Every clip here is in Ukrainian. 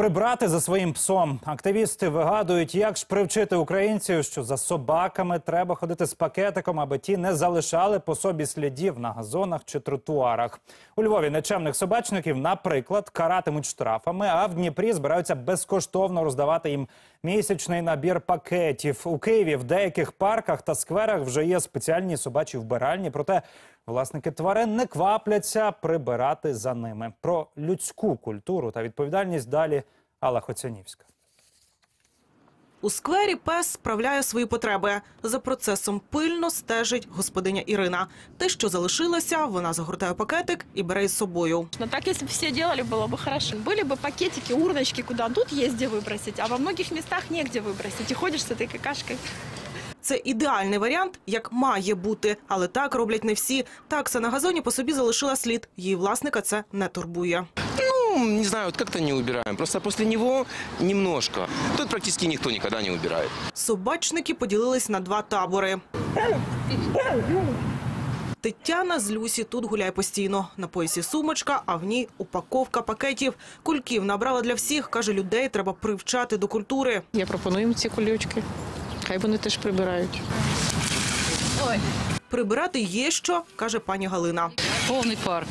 прибрати за своїм псом. Активісти вигадують, як ж привчити українців, що за собаками треба ходити з пакетиком, аби ті не залишали по собі слідів на газонах чи тротуарах. У Львові нечемних собачників, наприклад, каратимуть штрафами, а в Дніпрі збираються безкоштовно роздавати їм місячний набір пакетів. У Києві в деяких парках та скверах вже є спеціальні собачі вбиральні. Проте власники тварин не квапляться прибирати за ними. Про людську культуру та відповідальність далі Алла Хоцянівська. У сквері пес справляє свої потреби. За процесом пильно стежить господиня Ірина. Те, що залишилося, вона загортає пакетик і бере із собою. Но так, если бы все делали, было бы хорошо. Были бы пакетики, урночки, куда тут есть где выбросить, а во многих местах негде выбросить. И ходишь с этой какашкой. Це ідеальний варіант, як має бути, але так роблять не всі. Такса на газоні по собі залишила слід. Її власника це не турбує. Ну, не знаю, вот как-то не убираем. Просто после него немножко. Тут практически никто никогда не убирает. Собачники поділились на два табори. Тетяна з Люсі тут гуляє постійно. На поясі сумочка, а в ній упаковка пакетів. Кульків набрала для всіх. Каже, людей треба привчати до культури. Я пропоную їм ці кульочки. Хай вони теж прибирають. Прибирати є що, каже пані Галина. Повний парк.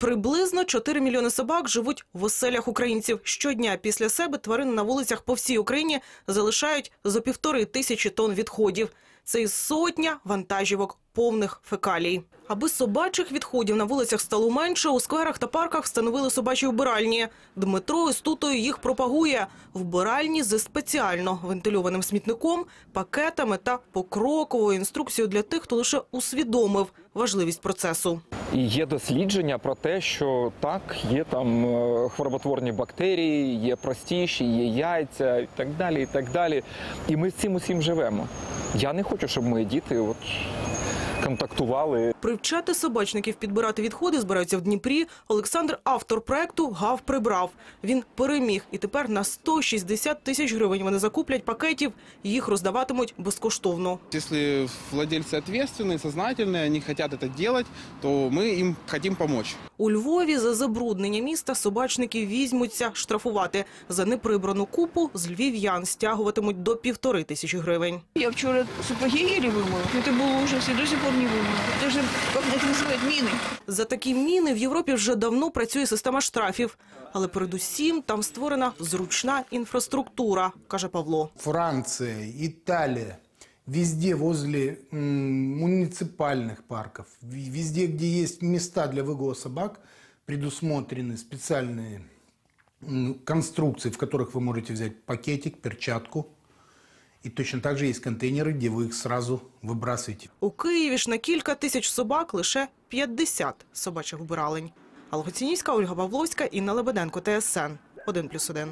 Приблизно 4 мільйони собак живуть в оселях українців. Щодня після себе тварини на вулицях по всій Україні залишають за півтори тисячі тонн відходів. Це і сотня вантажівок повних фекалій. Аби собачих відходів на вулицях стало менше, у скверах та парках встановили собачі вбиральні. Дмитро із тутою їх пропагує. Вбиральні зі спеціально вентильованим смітником, пакетами та покроковою інструкцією для тих, хто лише усвідомив важливість процесу. І є дослідження про те, що так, є там е, хвороботворні бактерії, є простіші, є яйця і так далі. І так далі. І ми з цим усім живемо. Я не хочу, щоб мої діти от контактували Привчати собачників підбирати відходи збираються в Дніпрі. Олександр, автор проекту, гав прибрав. Він переміг, і тепер на 160 тисяч гривень вони закуплять пакетів. Їх роздаватимуть безкоштовно. Если владельцы ответственные, сознательные, они хотят это делать, то мы им хотим помочь. У Львові за забруднення міста собачники візьмуться штрафувати. За неприбрану купу з львів'ян стягуватимуть до півтори тисячі гривень. Я вчера сапоги еле вымыла. Это был ужас, я до сих пор не вымыла. Это же, как это называют, мины. За такі міни в Європі вже давно працює система штрафів. Але передусім там створена зручна інфраструктура, каже Павло. Франция, Италия, везде возле м, муниципальных парков, ви- везде, где есть места для выгула собак, предусмотрены специальные м, конструкции, в которых вы можете взять пакетик, перчатку. И точно так же есть контейнеры, где вы их сразу выбрасываете. У Києві ж на кілька тисяч собак лише 50 собачих вбиралень. Алгоцінівська, Ольга Павловська, Інна Лебеденко, ТСН 1+,1.